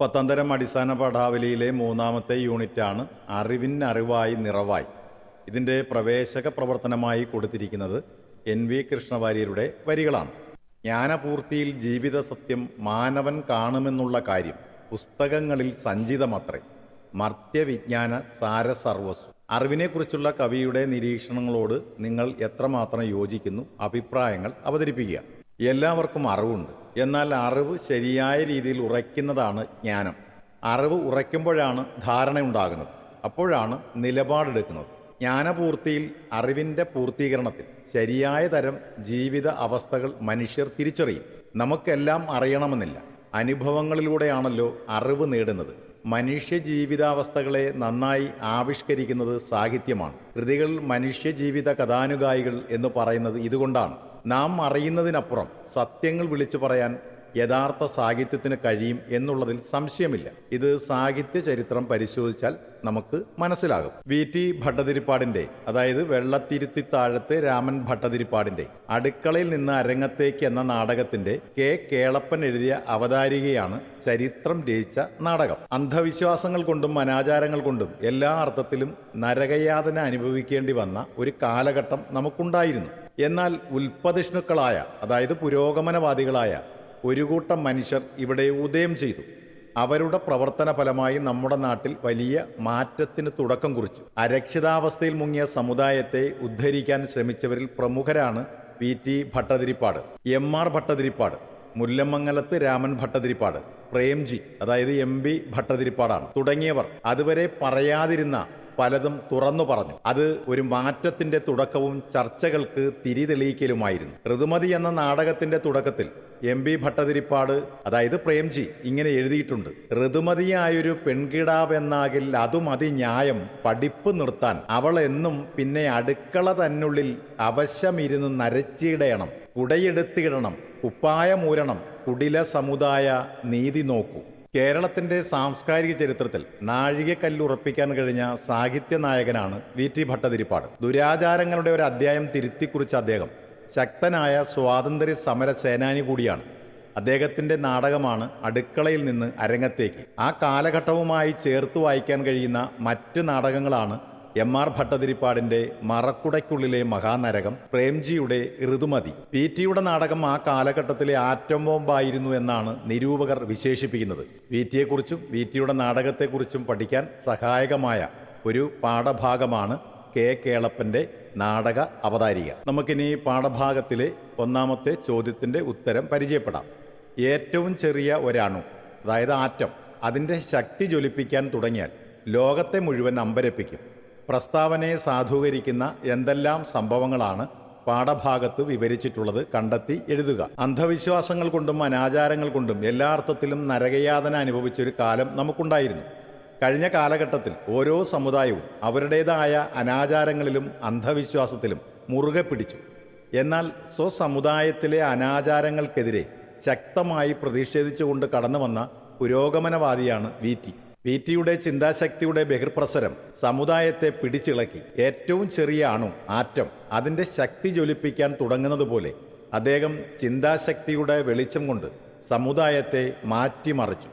പത്താം തരം അടിസ്ഥാന പാഠാവലിയിലെ മൂന്നാമത്തെ യൂണിറ്റാണ് അറിവിൻ അറിവായി നിറവായി. ഇതിന്റെ പ്രവേശക പ്രവർത്തനമായി കൊടുത്തിരിക്കുന്നത് എൻ വി കൃഷ്ണവാര്യരുടെ വരികളാണ്. ജ്ഞാനപൂർത്തിയിൽ ജീവിത സത്യം മാനവൻ കാണുമെന്നുള്ള കാര്യം പുസ്തകങ്ങളിൽ സഞ്ചിതമത്രേ. മർത്യവിജ്ഞാന സാരസർവസ്വം. അറിവിനെക്കുറിച്ചുള്ള കവിയുടെ നിരീക്ഷണങ്ങളോട് നിങ്ങൾ എത്രമാത്രം യോജിക്കുന്നു അഭിപ്രായങ്ങൾ അവതരിപ്പിക്കുക. എല്ലാവർക്കും അറിവുണ്ട്. എന്നാൽ അറിവ് ശരിയായ രീതിയിൽ ഉറയ്ക്കുന്നതാണ് ജ്ഞാനം. അറിവ് ഉറയ്ക്കുമ്പോഴാണ് ധാരണയുണ്ടാകുന്നത്. അപ്പോഴാണ് നിലപാടെടുക്കുന്നത്. ജ്ഞാനപൂർത്തിയിൽ അറിവിന്റെ പൂർത്തീകരണത്തിൽ ശരിയായ തരം ജീവിത അവസ്ഥകൾ മനുഷ്യർ തിരിച്ചറിയും. നമുക്കെല്ലാം അറിയണമെന്നില്ല. അനുഭവങ്ങളിലൂടെയാണല്ലോ അറിവ് നേടുന്നത്. മനുഷ്യ ജീവിതാവസ്ഥകളെ നന്നായി ആവിഷ്കരിക്കുന്നത് സാഹിത്യമാണ്. കൃതികൾ മനുഷ്യ ജീവിത കഥാനുഗായികൾ എന്ന് പറയുന്നത് ഇതുകൊണ്ടാണ്. നാം അറിയുന്നതിനപ്പുറം സത്യങ്ങൾ വിളിച്ചു പറയാൻ യഥാർത്ഥ സാഹിത്യത്തിന് കഴിയും എന്നുള്ളതിൽ സംശയമില്ല. ഇത് സാഹിത്യ ചരിത്രം പരിശോധിച്ചാൽ നമുക്ക് മനസ്സിലാകും. വി. ടി. ഭട്ടതിരിപ്പാടിന്റെ അതായത് വെള്ളത്തിരുത്തി താഴത്ത് രാമൻ ഭട്ടതിരിപ്പാടിന്റെ അടുക്കളയിൽ നിന്ന് അരങ്ങത്തേക്ക് എന്ന നാടകത്തിന്റെ കെ. കേളപ്പൻ എഴുതിയ അവതാരികയാണ് ചരിത്രം രചിച്ച നാടകം. അന്ധവിശ്വാസങ്ങൾ കൊണ്ടും അനാചാരങ്ങൾ കൊണ്ടും എല്ലാ അർത്ഥത്തിലും നരകയാതന അനുഭവിക്കേണ്ടി വന്ന ഒരു കാലഘട്ടം നമുക്കുണ്ടായിരുന്നു. എന്നാൽ ഉൽപ്പതിഷ്ണുക്കളായ അതായത് പുരോഗമനവാദികളായ ഒരു കൂട്ടം മനുഷ്യർ ഇവിടെ ഉദയം ചെയ്തു. അവരുടെ പ്രവർത്തന ഫലമായി നമ്മുടെ നാട്ടിൽ വലിയ മാറ്റത്തിന് തുടക്കം കുറിച്ചു. അരക്ഷിതാവസ്ഥയിൽ മുങ്ങിയ സമുദായത്തെ ഉദ്ധരിക്കാൻ ശ്രമിച്ചവരിൽ പ്രമുഖരാണ് P T Bhattathiripad M R Bhattathiripad Mullamangalath Raman Bhattathiripad Premji അതായത് എം ബി ഭട്ടതിരിപ്പാടാണ്. തുടങ്ങിയവർ അതുവരെ പറയാതിരുന്ന പലതും തുറന്നു പറഞ്ഞു. അത് ഒരു മാറ്റത്തിന്റെ തുടക്കവും ചർച്ചകൾക്ക് തിരിതെളിയിക്കലുമായിരുന്നു. ഋതുമതി എന്ന നാടകത്തിന്റെ തുടക്കത്തിൽ എം ബി ഭട്ടതിരിപ്പാട് അതായത് പ്രേംജി ഇങ്ങനെ എഴുതിയിട്ടുണ്ട്. ഋതുമതിയായൊരു പെൺകിടാവെന്നാകിൽ അതുമതി ന്യായം പഠിപ്പ് നിർത്താൻ അവൾ എന്നും പിന്നെ അടുക്കള തന്നുള്ളിൽ അവശമിരുന്ന് നരച്ചിടയണം കുടയെടുത്തിടണം കുപ്പായമൂരണം കുടില സമുദായ നീതി നോക്കൂ. കേരളത്തിന്റെ സാംസ്കാരിക ചരിത്രത്തിൽ നാഴികക്കല്ലുറപ്പിക്കാൻ കഴിഞ്ഞ സാഹിത്യ നായകനാണ് വി ടി ഭട്ടതിരിപ്പാട്. ദുരാചാരങ്ങളുടെ ഒരു അധ്യായം തിരുത്തിക്കുറിച്ച അദ്ദേഹം ശക്തനായ സ്വാതന്ത്ര്യ സമര സേനാനി കൂടിയാണ്. അദ്ദേഹത്തിന്റെ നാടകമാണ് അടുക്കളയിൽ നിന്ന് അരങ്ങത്തേക്ക്. ആ കാലഘട്ടവുമായി ചേർത്ത് വായിക്കാൻ കഴിയുന്ന മറ്റ് നാടകങ്ങളാണ് എം ആർ ഭട്ടതിരിപ്പാടിന്റെ മറക്കുടയ്ക്കുള്ളിലെ മഹാനരകം പ്രേംജിയുടെ ഋതുമതി പി ടിയുടെ നാടകം ആ കാലഘട്ടത്തിലെ ആറ്റം ബോംബായിരുന്നു എന്നാണ് നിരൂപകർ വിശേഷിപ്പിക്കുന്നത്. വി ടിയെക്കുറിച്ചും വി ടിയുടെ നാടകത്തെക്കുറിച്ചും പഠിക്കാൻ സഹായകമായ ഒരു പാഠഭാഗമാണ് കെ കേളപ്പന്റെ നാടക അവതാരിക. നമുക്കിനി പാഠഭാഗത്തിലെ ഒന്നാമത്തെ ചോദ്യത്തിന്റെ ഉത്തരം പരിചയപ്പെടാം. ഏറ്റവും ചെറിയ ഒരണു അതായത് ആറ്റം അതിന്റെ ശക്തി ജ്വലിപ്പിക്കാൻ തുടങ്ങിയാൽ ലോകത്തെ മുഴുവൻ അമ്പരപ്പിക്കും. പ്രസ്താവനയെ സാധൂകരിക്കുന്ന എന്തെല്ലാം സംഭവങ്ങളാണ് പാഠഭാഗത്ത് വിവരിച്ചിട്ടുള്ളത് കണ്ടെത്തി എഴുതുക. അന്ധവിശ്വാസങ്ങൾ കൊണ്ടും അനാചാരങ്ങൾ കൊണ്ടും എല്ലാ അർത്ഥത്തിലും നരകയാതന അനുഭവിച്ചൊരു കാലം നമുക്കുണ്ടായിരുന്നു. കഴിഞ്ഞ കാലഘട്ടത്തിൽ ഓരോ സമുദായവും അവരുടേതായ അനാചാരങ്ങളിലും അന്ധവിശ്വാസത്തിലും മുറുകെ പിടിച്ചു. എന്നാൽ സ്വസമുദായത്തിലെ അനാചാരങ്ങൾക്കെതിരെ ശക്തമായി പ്രതിഷേധിച്ചുകൊണ്ട് കടന്നു വന്ന പുരോഗമനവാദിയാണ് വി വി ടിയുടെ ചിന്താശക്തിയുടെ ബഹിർപ്രസരം സമുദായത്തെ പിടിച്ചിളക്കി. ഏറ്റവും ചെറിയ അണു ആറ്റം അതിന്റെ ശക്തി ജ്വലിപ്പിക്കാൻ തുടങ്ങുന്നത് പോലെ അദ്ദേഹം ചിന്താശക്തിയുടെ വെളിച്ചം കൊണ്ട് സമുദായത്തെ മാറ്റിമറിച്ചു.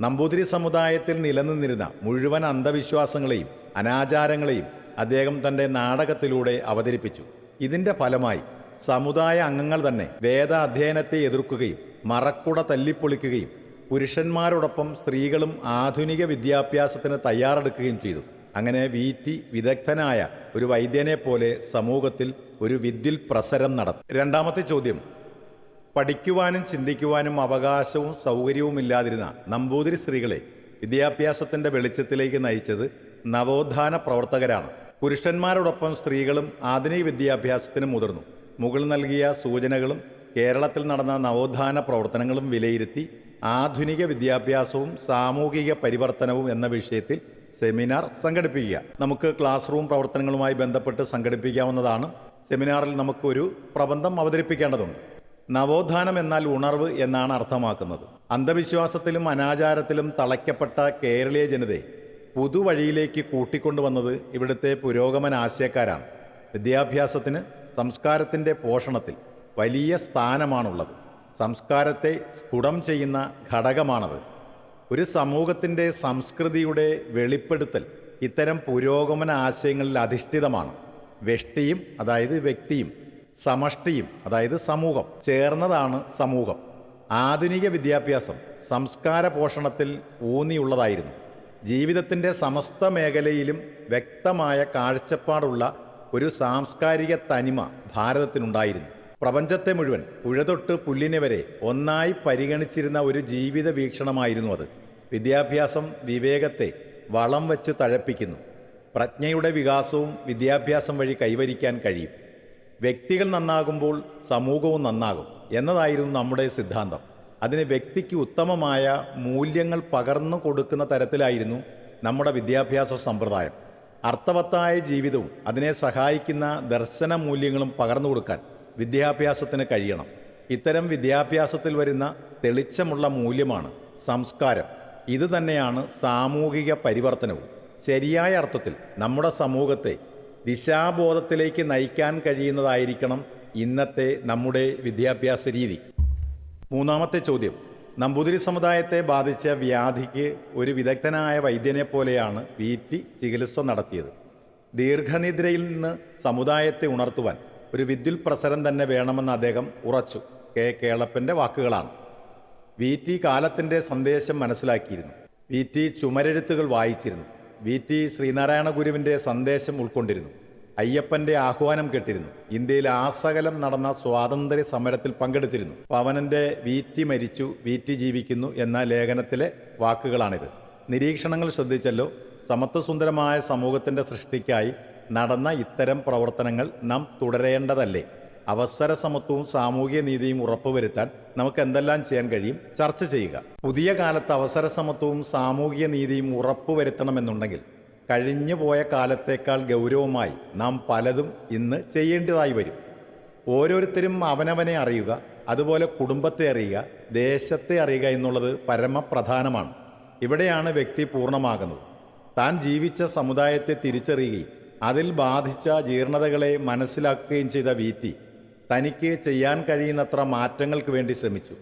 നമ്പൂതിരി സമുദായത്തിൽ നിലനിന്നിരുന്ന മുഴുവൻ അന്ധവിശ്വാസങ്ങളെയും അനാചാരങ്ങളെയും അദ്ദേഹം തന്റെ നാടകത്തിലൂടെ അവതരിപ്പിച്ചു. ഇതിന്റെ ഫലമായി സമുദായ അംഗങ്ങൾ തന്നെ വേദ അധ്യയനത്തെ എതിർക്കുകയും മറക്കുട തല്ലിപ്പൊളിക്കുകയും പുരുഷന്മാരോടൊപ്പം സ്ത്രീകളും ആധുനിക വിദ്യാഭ്യാസത്തിന് തയ്യാറെടുക്കുകയും ചെയ്തു. അങ്ങനെ വി ടി വിദഗ്ധനായ ഒരു വൈദ്യനെ പോലെ സമൂഹത്തിൽ ഒരു വിദ്യിൽ പ്രസരം നടത്തി. രണ്ടാമത്തെ ചോദ്യം. പഠിക്കുവാനും ചിന്തിക്കുവാനും അവകാശവും സൗകര്യവും ഇല്ലാതിരുന്ന നമ്പൂതിരി സ്ത്രീകളെ വിദ്യാഭ്യാസത്തിന്റെ വെളിച്ചത്തിലേക്ക് നയിച്ചത് നവോത്ഥാന പ്രവർത്തകരാണ്. പുരുഷന്മാരോടൊപ്പം സ്ത്രീകളും ആധുനിക വിദ്യാഭ്യാസത്തിന് മുതിർന്നു. മുകൾ നൽകിയ സൂചനകളും കേരളത്തിൽ നടന്ന നവോത്ഥാന പ്രവർത്തനങ്ങളും വിലയിരുത്തി ആധുനിക വിദ്യാഭ്യാസവും സാമൂഹിക പരിവർത്തനവും എന്ന വിഷയത്തിൽ സെമിനാർ സംഘടിപ്പിക്കുക. നമുക്ക് ക്ലാസ് റൂം പ്രവർത്തനങ്ങളുമായി ബന്ധപ്പെട്ട് സംഘടിപ്പിക്കാവുന്നതാണ്. സെമിനാറിൽ നമുക്കൊരു പ്രബന്ധം അവതരിപ്പിക്കേണ്ടതുണ്ട്. നവോത്ഥാനം എന്നാൽ ഉണർവ് എന്നാണ് അർത്ഥമാക്കുന്നത്. അന്ധവിശ്വാസത്തിലും അനാചാരത്തിലും തളയ്ക്കപ്പെട്ട കേരളീയ ജനതയെ പുതുവഴിയിലേക്ക് കൂട്ടിക്കൊണ്ടുവന്നത് ഇവിടുത്തെ പുരോഗമന ആശയക്കാരാണ്. വിദ്യാഭ്യാസത്തിന് സംസ്കാരത്തിന്റെ പോഷണത്തിൽ വലിയ സ്ഥാനമാണുള്ളത്. സംസ്കാരത്തെ സ്ഫുടം ചെയ്യുന്ന ഘടകമാണത്. ഒരു സമൂഹത്തിന്റെ സംസ്കൃതിയുടെ വെളിപ്പെടുത്തൽ ഇത്തരം പുരോഗമന ആശയങ്ങളിൽ അധിഷ്ഠിതമാണ്. വ്യഷ്ടിയും അതായത് വ്യക്തിയും സമഷ്ടിയും അതായത് സമൂഹം ചേർന്നതാണ് സമൂഹം. ആധുനിക വിദ്യാഭ്യാസം സംസ്കാര പോഷണത്തിൽ ഊന്നിയുള്ളതായിരുന്നു. ജീവിതത്തിന്റെ സമസ്ത മേഖലയിലും വ്യക്തമായ കാഴ്ചപ്പാടുള്ള ഒരു സാംസ്കാരിക തനിമ ഭാരതത്തിനുണ്ടായിരുന്നു. പ്രപഞ്ചത്തെ മുഴുവൻ പുഴതൊട്ട് പുല്ലിനെ വരെ ഒന്നായി പരിഗണിച്ചിരുന്ന ഒരു ജീവിത വീക്ഷണമായിരുന്നു അത്. വിദ്യാഭ്യാസം വിവേകത്തെ വളം വച്ച് തഴപ്പിക്കുന്നു. പ്രജ്ഞയുടെ വികാസവും വിദ്യാഭ്യാസം വഴി കൈവരിക്കാൻ കഴിയും. വ്യക്തികൾ നന്നാകുമ്പോൾ സമൂഹവും നന്നാകും എന്നതായിരുന്നു നമ്മുടെ സിദ്ധാന്തം. അതിന് വ്യക്തിക്ക് ഉത്തമമായ മൂല്യങ്ങൾ പകർന്നു കൊടുക്കുന്ന തരത്തിലായിരുന്നു നമ്മുടെ വിദ്യാഭ്യാസ സമ്പ്രദായം. അർത്ഥവത്തായ ജീവിതവും അതിനെ സഹായിക്കുന്ന ദർശന മൂല്യങ്ങളും പകർന്നു കൊടുക്കാൻ വിദ്യാഭ്യാസത്തിന് കഴിയണം. ഇത്തരം വിദ്യാഭ്യാസത്തിൽ വരുന്ന തെളിച്ചമുള്ള മൂല്യമാണ് സംസ്കാരം. ഇത് തന്നെയാണ് സാമൂഹിക പരിവർത്തനവും. ശരിയായ അർത്ഥത്തിൽ നമ്മുടെ സമൂഹത്തെ ദിശാബോധത്തിലേക്ക് നയിക്കാൻ കഴിയുന്നതായിരിക്കണം ഇന്നത്തെ നമ്മുടെ വിദ്യാഭ്യാസ രീതി. മൂന്നാമത്തെ ചോദ്യം. നമ്പൂതിരി സമുദായത്തെ ബാധിച്ച വ്യാധിക്ക് ഒരു വിദഗ്ധനായ വൈദ്യനെ പോലെയാണ് വീറ്റി ചികിത്സ നടത്തിയത്. ദീർഘനിദ്രയിൽ നിന്ന് സമുദായത്തെ ഉണർത്തുവാൻ ഒരു വിദ്യുൽ പ്രസരം തന്നെ വേണമെന്ന് അദ്ദേഹം ഉറച്ചു. കെ. കേളപ്പന്റെ വാക്കുകളാണ്. വി. ടി. കാലത്തിന്റെ സന്ദേശം മനസ്സിലാക്കിയിരുന്നു. വി. ടി. ചുമരെഴുത്തുകൾ വായിച്ചിരുന്നു. വി. ടി. ശ്രീനാരായണ ഗുരുവിന്റെ സന്ദേശം ഉൾക്കൊണ്ടിരുന്നു. അയ്യപ്പന്റെ ആഹ്വാനം കേട്ടിരുന്നു. ഇന്ത്യയിൽ ആസകലം നടന്ന സ്വാതന്ത്ര്യ സമരത്തിൽ പങ്കെടുത്തിരുന്നു. പവനന്റെ ടി. മരിച്ചു വി. ടി. ജീവിക്കുന്നു എന്ന ലേഖനത്തിലെ വാക്കുകളാണിത്. നിരീക്ഷണങ്ങൾ ശ്രദ്ധിച്ചല്ലോ. സമത്വസുന്ദരമായ സമൂഹത്തിന്റെ സൃഷ്ടിക്കായി നടന്ന ഇത്തരം പ്രവർത്തനങ്ങൾ നാം തുടരേണ്ടതല്ലേ? അവസര സമത്വവും സാമൂഹിക നീതിയും ഉറപ്പുവരുത്താൻ നമുക്ക് എന്തെല്ലാം ചെയ്യാൻ കഴിയും? ചർച്ച ചെയ്യുക. പുതിയ കാലത്ത് അവസര സമത്വവും സാമൂഹിക നീതിയും ഉറപ്പുവരുത്തണമെന്നുണ്ടെങ്കിൽ കഴിഞ്ഞു പോയ കാലത്തേക്കാൾ ഗൗരവമായി നാം പലതും ഇന്ന് ചെയ്യേണ്ടതായി വരും. ഓരോരുത്തരും അവനവനെ അറിയുക അതുപോലെ കുടുംബത്തെ അറിയുക ദേശത്തെ അറിയുക എന്നുള്ളത് പരമപ്രധാനമാണ്. ഇവിടെയാണ് വ്യക്തി പൂർണമാകുന്നത്. താൻ ജീവിച്ച സമുദായത്തെ തിരിച്ചറിയുകയും അതിൽ ബാധിച്ച ജീർണതകളെ മനസ്സിലാക്കുകയും ചെയ്ത വി ടി തനിക്ക് ചെയ്യാൻ കഴിയുന്നത്ര മാറ്റങ്ങൾക്ക് വേണ്ടി ശ്രമിച്ചു.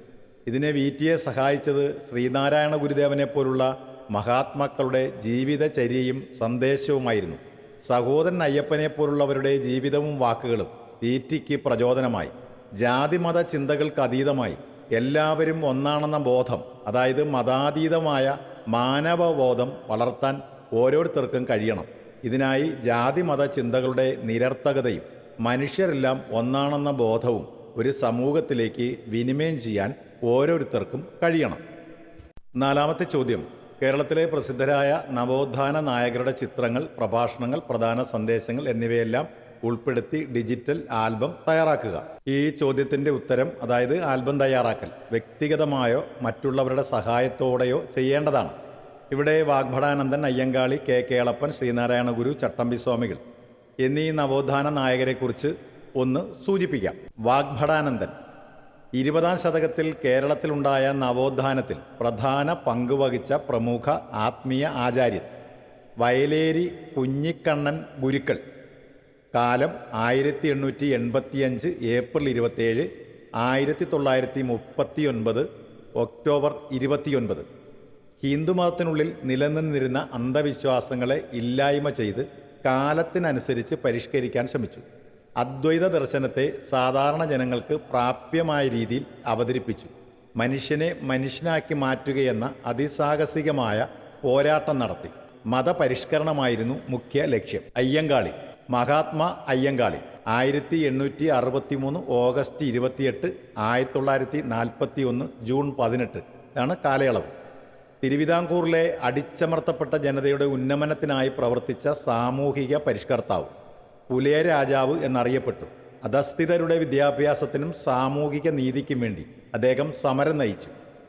ഇതിനെ വി ടിയെ സഹായിച്ചത് ശ്രീനാരായണ ഗുരുദേവനെ പോലുള്ള മഹാത്മാക്കളുടെ ജീവിതചര്യയും സന്ദേശവുമായിരുന്നു. സഹോദരൻ അയ്യപ്പനെ പോലുള്ളവരുടെ ജീവിതവും വാക്കുകളും വി ടിക്ക് പ്രചോദനമായി. ജാതിമത ചിന്തകൾക്ക് അതീതമായി. എല്ലാവരും ഒന്നാണെന്ന ബോധം അതായത് മതാതീതമായ മാനവബോധം വളർത്താൻ ഓരോരുത്തർക്കും കഴിയണം. ഇതിനായി ജാതിമത ചിന്തകളുടെ നിരർത്ഥകതയും മനുഷ്യരെല്ലാം ഒന്നാണെന്ന ബോധവും ഒരു സമൂഹത്തിലേക്ക് വിനിമയം ചെയ്യാൻ ഓരോരുത്തർക്കും കഴിയണം. നാലാമത്തെ ചോദ്യം. കേരളത്തിലെ പ്രസിദ്ധരായ നവോത്ഥാന നായകരുടെ ചിത്രങ്ങൾ പ്രഭാഷണങ്ങൾ പ്രധാന സന്ദേശങ്ങൾ എന്നിവയെല്ലാം ഉൾപ്പെടുത്തി ഡിജിറ്റൽ ആൽബം തയ്യാറാക്കുക. ഈ ചോദ്യത്തിന്റെ ഉത്തരം അതായത് ആൽബം തയ്യാറാക്കൽ വ്യക്തിഗതമായോ മറ്റുള്ളവരുടെ സഹായത്തോടെയോ ചെയ്യേണ്ടതാണ്. ഇവിടെ വാഗ്ഭടാനന്ദൻ അയ്യങ്കാളി കെ. കേളപ്പൻ ശ്രീനാരായണ ഗുരു ചട്ടമ്പി സ്വാമികൾ. എന്നീ നവോത്ഥാന നായകരെക്കുറിച്ച് ഒന്ന് സൂചിപ്പിക്കാം. വാഗ്ഭടാനന്ദൻ ഇരുപതാം ശതകത്തിൽ കേരളത്തിലുണ്ടായ നവോത്ഥാനത്തിൽ പ്രധാന പങ്കുവഹിച്ച പ്രമുഖ ആത്മീയ ആചാര്യൻ വയലേരി കുഞ്ഞിക്കണ്ണൻ ഗുരുക്കൾ. കാലം ആയിരത്തി എണ്ണൂറ്റി എൺപത്തിയഞ്ച് ഏപ്രിൽ ഇരുപത്തേഴ് ആയിരത്തി തൊള്ളായിരത്തി മുപ്പത്തി ഒൻപത് ഒക്ടോബർ ഇരുപത്തിയൊൻപത്. ഹിന്ദുമതത്തിനുള്ളിൽ നിലനിന്നിരുന്ന അന്ധവിശ്വാസങ്ങളെ ഇല്ലായ്മ ചെയ്ത് കാലത്തിനനുസരിച്ച് പരിഷ്കരിക്കാൻ ശ്രമിച്ചു. അദ്വൈത ദർശനത്തെ സാധാരണ ജനങ്ങൾക്ക് പ്രാപ്യമായ രീതിയിൽ അവതരിപ്പിച്ചു. മനുഷ്യനെ മനുഷ്യനാക്കി മാറ്റുകയെന്ന അതിസാഹസികമായ പോരാട്ടം നടത്തി. മതപരിഷ്കരണമായിരുന്നു മുഖ്യ ലക്ഷ്യം. അയ്യങ്കാളി. മഹാത്മാ അയ്യങ്കാളി. ആയിരത്തി എണ്ണൂറ്റി അറുപത്തി മൂന്ന് ഓഗസ്റ്റ് ഇരുപത്തിയെട്ട് ആയിരത്തി തൊള്ളായിരത്തി നാൽപ്പത്തി ഒന്ന് ജൂൺ പതിനെട്ട്. ആണ് കാലയളവ്. തിരുവിതാംകൂറിലെ അടിച്ചമർത്തപ്പെട്ട ജനതയുടെ ഉന്നമനത്തിനായി പ്രവർത്തിച്ച സാമൂഹിക പരിഷ്കർത്താവ് പുലയ രാജാവ് എന്നറിയപ്പെട്ടു. അധസ്ഥിതരുടെ വിദ്യാഭ്യാസത്തിനും സാമൂഹിക നീതിക്കും വേണ്ടി അദ്ദേഹം സമരം നയിച്ചു.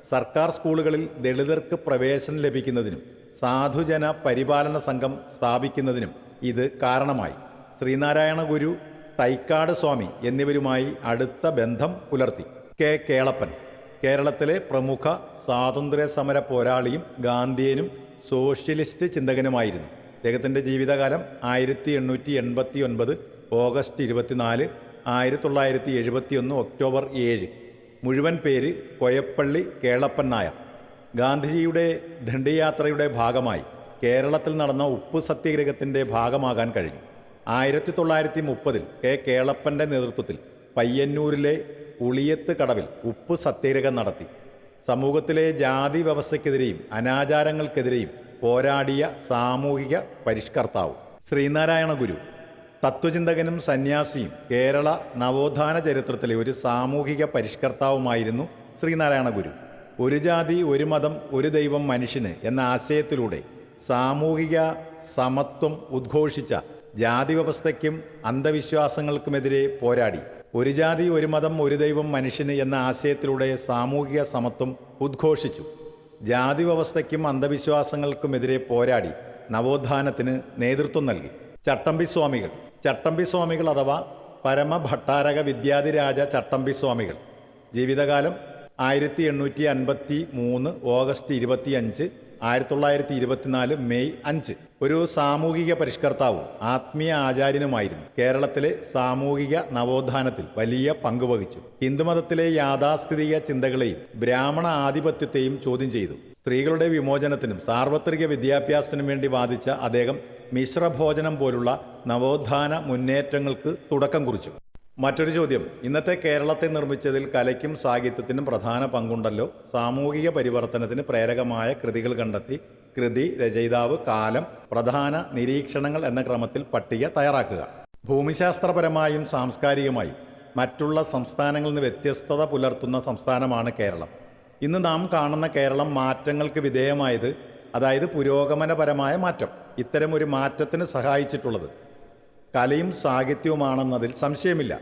സർക്കാർ സ്കൂളുകളിൽ ദളിതർക്ക് പ്രവേശനം ലഭിക്കുന്നതിനും സാധുജന പരിപാലന സംഘം സ്ഥാപിക്കുന്നതിനും ഇത് കാരണമായി. ശ്രീനാരായണ ഗുരു തൈക്കാട് സ്വാമി എന്നിവരുമായി അടുത്ത ബന്ധം പുലർത്തി. കെ. കേളപ്പൻ കേരളത്തിലെ പ്രമുഖ സ്വാതന്ത്ര്യ സമര പോരാളിയും ഗാന്ധിയനും സോഷ്യലിസ്റ്റ് ചിന്തകനുമായിരുന്നു. അദ്ദേഹത്തിന്റെ ജീവിതകാലം ആയിരത്തി എണ്ണൂറ്റി എൺപത്തി ഒൻപത് ഓഗസ്റ്റ് ഇരുപത്തിനാല് ആയിരത്തി തൊള്ളായിരത്തി എഴുപത്തി ഒന്ന് ഒക്ടോബർ ഏഴ്. മുഴുവൻ പേര് കൊയപ്പള്ളി കേളപ്പൻ നായർ. ഗാന്ധിജിയുടെ ദണ്ഡിയാത്രയുടെ ഭാഗമായി കേരളത്തിൽ നടന്ന ഉപ്പ് സത്യാഗ്രഹത്തിന്റെ ഭാഗമാകാൻ കഴിഞ്ഞു. ആയിരത്തി തൊള്ളായിരത്തി മുപ്പതിൽ കെ കേളപ്പന്റെ നേതൃത്വത്തിൽ പയ്യന്നൂരിലെ ഉളിയത്ത് കടവിൽ ഉപ്പ് സത്യാഗ്രഹം നടത്തി. സമൂഹത്തിലെ ജാതി വ്യവസ്ഥയ്ക്കെതിരെയും അനാചാരങ്ങൾക്കെതിരെയും പോരാടിയ സാമൂഹിക പരിഷ്കർത്താവ് ശ്രീനാരായണ ഗുരു. തത്വചിന്തകനും സന്യാസിയും കേരള നവോത്ഥാന ചരിത്രത്തിലെ ഒരു സാമൂഹിക പരിഷ്കർത്താവുമായിരുന്നു ശ്രീനാരായണ ഗുരു. ഒരു ജാതി ഒരു മതം ഒരു ദൈവം മനുഷ്യന് എന്ന ആശയത്തിലൂടെ സാമൂഹിക സമത്വം ഉദ്ഘോഷിച്ച ജാതി വ്യവസ്ഥയ്ക്കും അന്ധവിശ്വാസങ്ങൾക്കുമെതിരെ പോരാടി. ഒരു ജാതി ഒരു മതം ഒരു ദൈവം മനുഷ്യന് എന്ന ആശയത്തിലൂടെ സാമൂഹിക സമത്വം ഉദ്ഘോഷിച്ചു. ജാതി വ്യവസ്ഥയ്ക്കും അന്ധവിശ്വാസങ്ങൾക്കുമെതിരെ പോരാടി നവോത്ഥാനത്തിന് നേതൃത്വം നൽകി. ചട്ടമ്പി സ്വാമികൾ. ചട്ടമ്പി സ്വാമികൾ അഥവാ പരമഭട്ടാരക വിദ്യാധിരാജ ചട്ടമ്പി സ്വാമികൾ. ജീവിതകാലം ആയിരത്തി എണ്ണൂറ്റി അൻപത്തി മൂന്ന് ഓഗസ്റ്റ് ഇരുപത്തി അഞ്ച് ആയിരത്തി തൊള്ളായിരത്തി ഇരുപത്തിനാല് മെയ് അഞ്ച് ഒരു സാമൂഹിക പരിഷ്കർത്താവും ആത്മീയ ആചാര്യനുമായിരുന്നു. കേരളത്തിലെ സാമൂഹിക നവോത്ഥാനത്തിൽ വലിയ പങ്കുവഹിച്ചു ഹിന്ദുമതത്തിലെ യാഥാസ്ഥിതിക ചിന്തകളെയും ബ്രാഹ്മണ ആധിപത്യത്തെയും ചോദ്യം ചെയ്തു. സ്ത്രീകളുടെ വിമോചനത്തിനും സാർവത്രിക വിദ്യാഭ്യാസത്തിനും വേണ്ടി വാദിച്ച അദ്ദേഹം മിശ്രഭോജനം പോലുള്ള നവോത്ഥാന മുന്നേറ്റങ്ങൾക്ക് തുടക്കം കുറിച്ചു. മറ്റൊരു ചോദ്യം. ഇന്നത്തെ കേരളത്തെ നിർമ്മിച്ചതിൽ കലയ്ക്കും സാഹിത്യത്തിനും പ്രധാന പങ്കുണ്ടല്ലോ. സാമൂഹിക പരിവർത്തനത്തിന് പ്രേരകമായ കൃതികൾ കണ്ടെത്തി കൃതി രചയിതാവ് കാലം പ്രധാന നിരീക്ഷണങ്ങൾ എന്ന ക്രമത്തിൽ പട്ടിക തയ്യാറാക്കുക. ഭൂമിശാസ്ത്രപരമായും സാംസ്കാരികമായും മറ്റുള്ള സംസ്ഥാനങ്ങളിൽ നിന്ന് വ്യത്യസ്തത പുലർത്തുന്ന സംസ്ഥാനമാണ് കേരളം. ഇന്ന് നാം കാണുന്ന കേരളം മാറ്റങ്ങൾക്ക് വിധേയമായത് അതായത് പുരോഗമനപരമായ മാറ്റം. ഇത്തരമൊരു മാറ്റത്തിന് സഹായിച്ചിട്ടുള്ളത് കലയും സാഹിത്യവുമാണെന്നതിൽ സംശയമില്ല.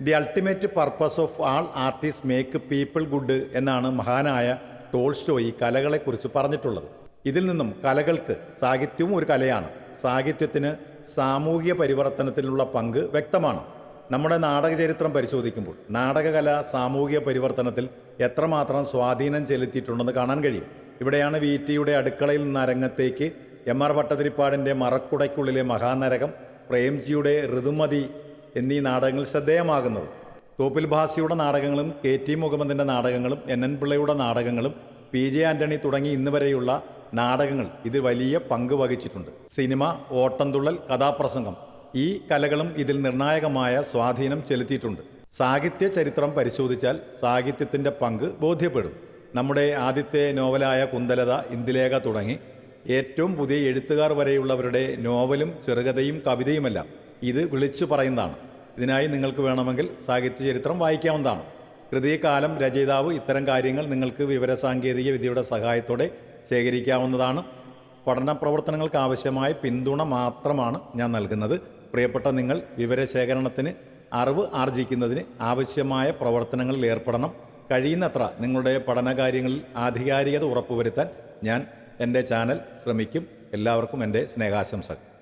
The ultimate purpose of all artist make people good എന്നാണ് മഹാനായ ടോൾസ്റ്റോയി കലകളെക്കുറിച്ച് പറഞ്ഞിട്ടുള്ളത്. ഇതിൽ നിന്നും കലകൾക്ക് സാഹിത്യവും ഒരു കലയാണ്. സാഹിത്യത്തിന് സാമൂഹിക പരിവർത്തനത്തിലുള്ള പങ്ക് വ്യക്തമാണ്. നമ്മുടെ നാടക ചരിത്രം പരിശോധിക്കുമ്പോൾ നാടകകല സാമൂഹിക പരിവർത്തനത്തിൽ എത്രമാത്രം സ്വാധീനം ചെലുത്തിയിട്ടുണ്ടെന്ന് കാണാൻ കഴിയും. ഇവിടെയാണ് വി ടിയുടെ അടുക്കളയിൽ നിന്ന് അരങ്ങത്തേക്ക് എം ആർ ഭട്ടതിരിപ്പാടിന്റെ മറക്കുടയ്ക്കുള്ളിലെ മഹാനരകം പ്രേംജിയുടെ ഋതുമതി എന്നീ നാടകങ്ങൾ ശ്രദ്ധേയമാകുന്നത്. തോപ്പിൽ ഭാസിയുടെ നാടകങ്ങളും കെ ടി മുഹമ്മദിന്റെ നാടകങ്ങളും എൻ എൻ പിള്ളയുടെ നാടകങ്ങളും പി ജെ ആന്റണി തുടങ്ങി ഇന്ന് വരെയുള്ള നാടകങ്ങൾ ഇത് വലിയ പങ്ക് വഹിച്ചിട്ടുണ്ട്. സിനിമ ഓട്ടംതുള്ളൽ കഥാപ്രസംഗം ഈ കലകളും ഇതിൽ നിർണായകമായ സ്വാധീനം ചെലുത്തിയിട്ടുണ്ട്. സാഹിത്യ ചരിത്രം പരിശോധിച്ചാൽ സാഹിത്യത്തിന്റെ പങ്ക് ബോധ്യപ്പെടും. നമ്മുടെ ആദ്യത്തെ നോവലായ കുന്തലത ഇന്ദിലേഖ തുടങ്ങി ഏറ്റവും പുതിയ എഴുത്തുകാർ വരെയുള്ളവരുടെ നോവലും ചെറുകഥയും കവിതയുമല്ല ഇത് വിളിച്ചു പറയുന്നതാണ്. ഇതിനായി നിങ്ങൾക്ക് വേണമെങ്കിൽ സാഹിത്യ ചരിത്രം വായിക്കാവുന്നതാണ്. കൃതികാലം രചയിതാവ് ഇത്തരം കാര്യങ്ങൾ നിങ്ങൾക്ക് വിവരസാങ്കേതിക വിദ്യയുടെ സഹായത്തോടെ ശേഖരിക്കാവുന്നതാണ്. പഠന പ്രവർത്തനങ്ങൾക്ക് ആവശ്യമായ പിന്തുണ മാത്രമാണ് ഞാൻ നൽകുന്നത്. പ്രിയപ്പെട്ട നിങ്ങൾ വിവരശേഖരണത്തിന് അറിവ് ആർജിക്കുന്നതിന് ആവശ്യമായ പ്രവർത്തനങ്ങളിൽ ഏർപ്പെടണം. കഴിയുന്നത്ര നിങ്ങളുടെ പഠനകാര്യങ്ങളിൽ ആധികാരികത ഉറപ്പുവരുത്താൻ ഞാൻ എന്റെ ചാനൽ ശ്രമിക്കും. എല്ലാവർക്കും എന്റെ സ്നേഹാശംസകൾ.